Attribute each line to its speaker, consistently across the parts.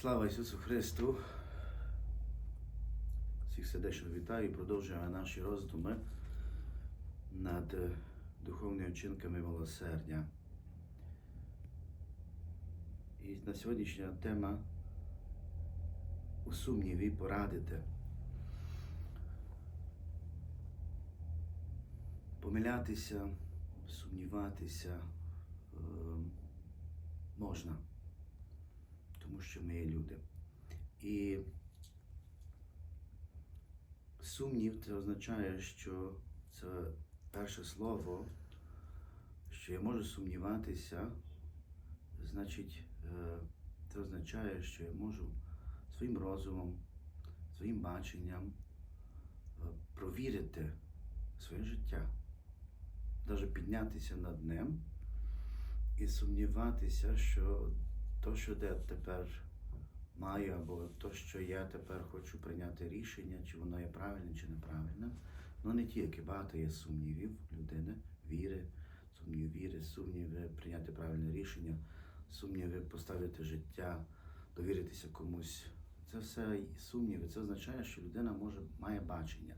Speaker 1: Слава Ісусу Христу! Всіх сердечно вітаю і продовжуємо наші роздуми над е, духовними вчинками милосердя. І на сьогоднішня тема у сумніві порадити. Помилятися, сумніватися е, можна тому що ми є люди. І сумнів це означає, що це перше слово, що я можу сумніватися, значить, е, це означає, що я можу своїм розумом, своїм баченням е, провірити своє життя, навіть піднятися над ним і сумніватися, що то, що я тепер маю, або то, що я тепер хочу прийняти рішення, чи воно є правильне, чи неправильне. Ну не тільки багато є сумнівів людини, віри, сумнів віри, сумніви прийняти правильне рішення, сумніви поставити життя, довіритися комусь. Це все сумніви. Це означає, що людина може має бачення.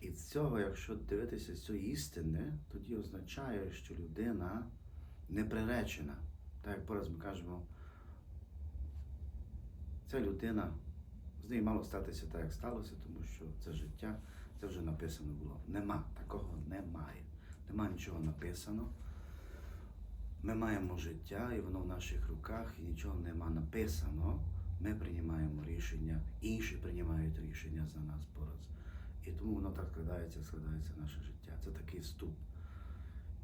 Speaker 1: І з цього, якщо дивитися з цієї істини, тоді означає, що людина не приречена. Так як пораз ми кажемо, ця людина, з нею мало статися так, як сталося, тому що це життя, це вже написано було. Нема, такого немає. Нема нічого написано. Ми маємо життя, і воно в наших руках, і нічого нема написано. Ми приймаємо рішення, інші приймають рішення за нас пораз. І тому воно так складається, складається наше життя. Це такий вступ.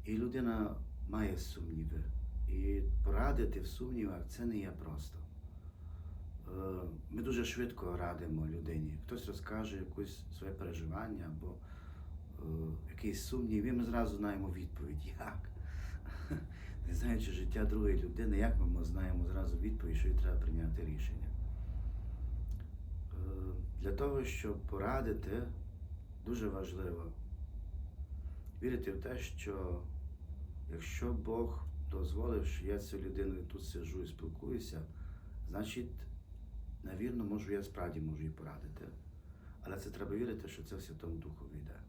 Speaker 1: І людина має сумніви. І порадити в сумнівах це не є просто. Е, Ми дуже швидко радимо людині. Хтось розкаже якесь своє переживання або е, якийсь сумнів, і ми зразу знаємо відповідь. Як? Не знаючи життя другої людини, як ми знаємо зразу відповідь, що їй треба прийняти рішення. Е, Для того, щоб порадити, дуже важливо вірити в те, що якщо Бог дозволив, що я з цією людиною тут сиджу і спілкуюся, значить, навірно, можу, я справді можу їй порадити. Але це треба вірити, що це в Святому Духу йде.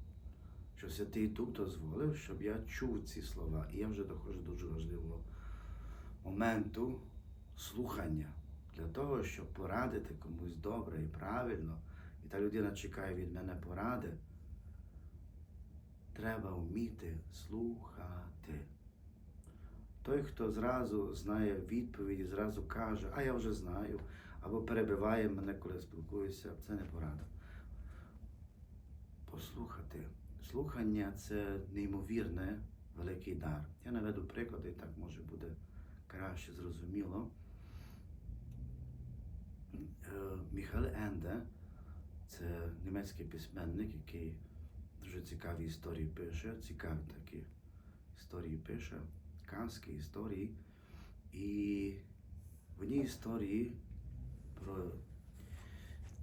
Speaker 1: Що Святий Дух дозволив, щоб я чув ці слова. І я вже доходжу до дуже важливого моменту слухання для того, щоб порадити комусь добре і правильно, і та людина чекає від мене поради. Треба вміти слухати. Той, хто зразу знає відповіді, зразу каже, а я вже знаю, або перебиває мене, коли спілкуюся, це не порада. Послухати. Слухання це неймовірне великий дар. Я наведу приклади, так може буде краще зрозуміло. Е, Міхаел Енде це німецький письменник, який дуже цікаві історії пише, цікаві такі історії пише казки, історії. І в одній історії про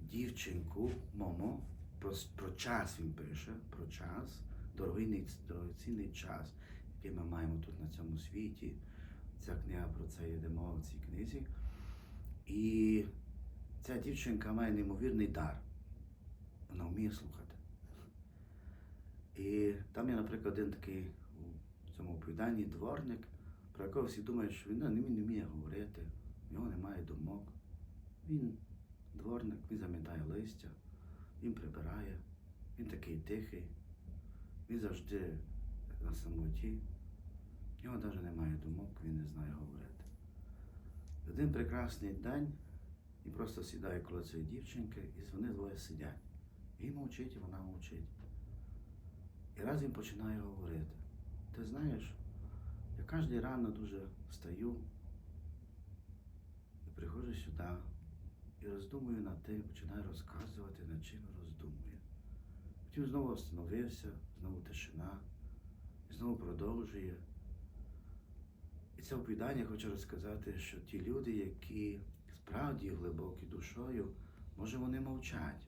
Speaker 1: дівчинку Момо, про, про час він пише, про час, дорогий, дорогоцінний час, який ми маємо тут на цьому світі. Ця книга про це йде мова в цій книзі. І ця дівчинка має неймовірний дар. Вона вміє слухати. І там є, наприклад, один такий у цьому оповіданні дворник, про якого всі думають, що він ну, не вміє говорити, в нього немає думок. Він дворник, він замітає листя, він прибирає, він такий тихий, він завжди на самоті. В нього навіть немає думок, він не знає говорити. Один прекрасний день він просто сідає коло цієї дівчинки, і вони двоє сидять. Він мовчить, і вона мовчить. І раз він починає говорити. Ти знаєш, я кожен рано дуже встаю і приходжу сюди і роздумую над тим, починаю розказувати, над чим роздумую. Потім знову встановився, знову тишина, і знову продовжує. І це оповідання хочу розказати, що ті люди, які справді глибокі душою, може вони мовчать.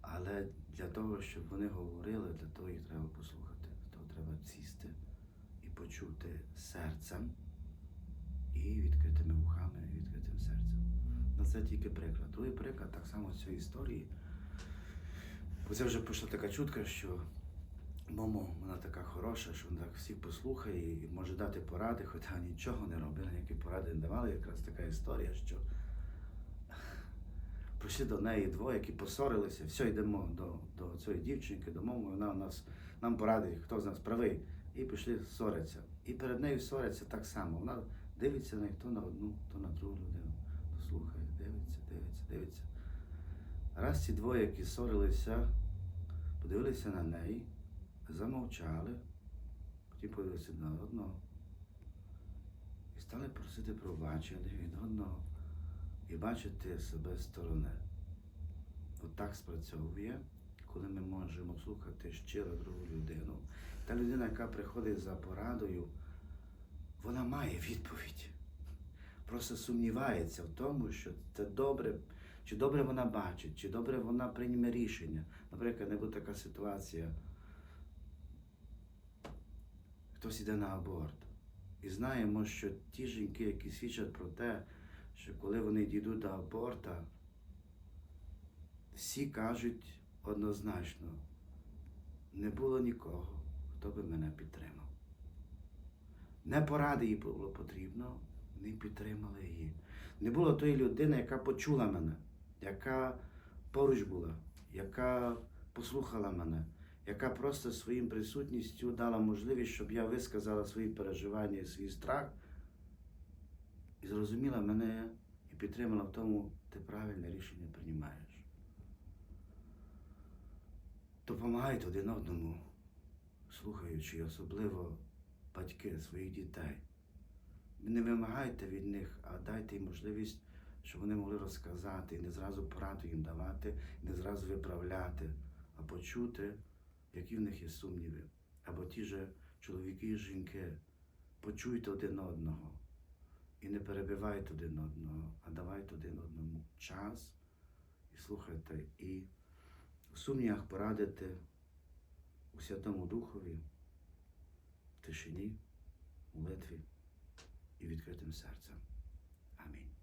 Speaker 1: Але для того, щоб вони говорили, для того їх треба послухати, для того треба сісти і почути серцем і відкритими вухами, Це тільки приклад. Другий приклад так само з цієї історії. Бо це вже пішла така чутка, що Момо, вона така хороша, що вона так всіх послухає і може дати поради, хоча нічого не робила, ніякі поради не давали. Якраз така історія, що прийшли до неї двоє, які посорилися, все, йдемо до, до цієї дівчинки, до моми, вона у нас нам порадить, хто з нас правий. І пішли ссоряться. І перед нею ссоряться так само. Вона дивиться на них то на одну, то на другу людину. То дивиться, дивиться, дивиться. Раз ці двоє, які ссорилися, подивилися на неї, замовчали, потім подивилися на одного і стали просити пробачення від одного і бачити себе з сторони. От спрацьовує, коли ми можемо слухати щиро другу людину. Та людина, яка приходить за порадою, вона має відповідь. Просто сумнівається в тому, що це добре, чи добре вона бачить, чи добре вона прийме рішення. Наприклад, не буде така ситуація. Хтось іде на аборт. І знаємо, що ті жінки, які свідчать про те, що коли вони дійдуть до аборта, всі кажуть однозначно, не було нікого, хто би мене підтримав. Не поради їй було потрібно, не підтримали її. Не було тої людини, яка почула мене, яка поруч була, яка послухала мене, яка просто своїм присутністю дала можливість, щоб я висказала свої переживання і свій страх і зрозуміла мене і підтримала в тому, ти правильне рішення приймаєш. Допомагайте один одному, слухаючи, особливо батьки своїх дітей. Не вимагайте від них, а дайте їм можливість, щоб вони могли розказати і не зразу пораду їм давати, не зразу виправляти, а почути, які в них є сумніви. Або ті же чоловіки і жінки. Почуйте один одного і не перебивайте один одного, а давайте один одному час і слухайте, і в сумнівах порадите у Святому Духові, тишині, молитві і відкритим серцем. Амінь.